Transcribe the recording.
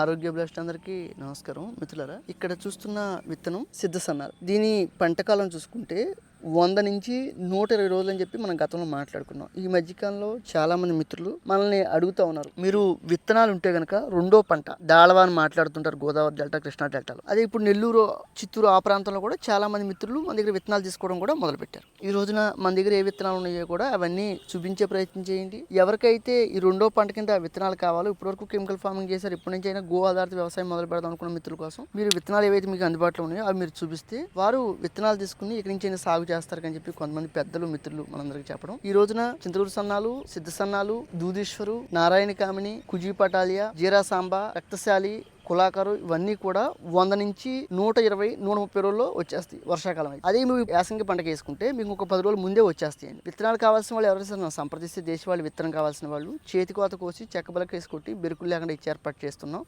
ఆరోగ్య బ్లాస్ట్ అందరికీ నమస్కారం. మిత్రులారా ఇక్కడ చూస్తున్న విత్తనం సిద్ధసన్నారు. దీని పంటకాలం చూసుకుంటే వంద నుంచి నూట ఇరవై రోజులు అని చెప్పి మనం గతంలో మాట్లాడుకున్నాం. ఈ మధ్యకాలంలో చాలామంది మిత్రులు మనల్ని అడుగుతా ఉన్నారు. మీరు విత్తనాలు ఉంటే కనుక రెండో పంట దాళవా అని మాట్లాడుతుంటారు గోదావరి డెల్టా కృష్ణా డెల్టాలో. అదే ఇప్పుడు నెల్లూరు చిత్తూరు ఆ ప్రాంతంలో కూడా చాలా మంది మిత్రులు మన దగ్గర విత్తనాలు తీసుకోవడం కూడా మొదలుపెట్టారు. ఈ రోజున మన దగ్గర ఏ విత్తనాలు ఉన్నాయో కూడా అవన్నీ చూపించే ప్రయత్నం చేయండి. ఎవరికైతే ఈ రెండో పంట కింద విత్తనాలు కావాలో ఇప్పటివరకు కెమికల్ ఫార్మింగ్ చేశారు ఇప్పటి నుంచి అయినా గో ఆధారిత వ్యవసాయం మొదలు పెడదాం అనుకున్న మిత్రుల కోసం మీరు విత్తనాలు ఏవైతే మీకు అందుబాటులో ఉన్నాయో అవి మీరు చూపిస్తే వారు విత్తనాలు తీసుకుని ఇక్కడి నుంచి అయినా సాగు చేస్తారు అని చెప్పి కొంతమంది పెద్దలు మిత్రులు మనందరికి చెప్పడం. ఈ రోజున చింతూరు సన్నాలు సిద్ధ సన్నాలు దూదీశ్వరు నారాయణ కామిని కుజీ పటాలియా జీరా సాంబా రక్తశాలి కులాకారు ఇవన్నీ కూడా వంద నుంచి నూట ఇరవై నూట ముప్పై రోజుల్లో వచ్చేస్తాయి వర్షాకాలం అయితే. అదే మీరు యాసంగి పంటకు వేసుకుంటే మీకు ఒక పది రోజులు ముందే వచ్చేస్తాయండి. విత్తనాలు కావాల్సిన వాళ్ళు ఎవరైనా సరే సంప్రదిస్తే దేశవాళీ విత్తనం కావాల్సిన వాళ్ళు చేతి కోత కోసి చెక్క బలక వేసుకొట్టి బెరుకులు లేకుండా ఇచ్చి ఏర్పాటు చేస్తున్నాం.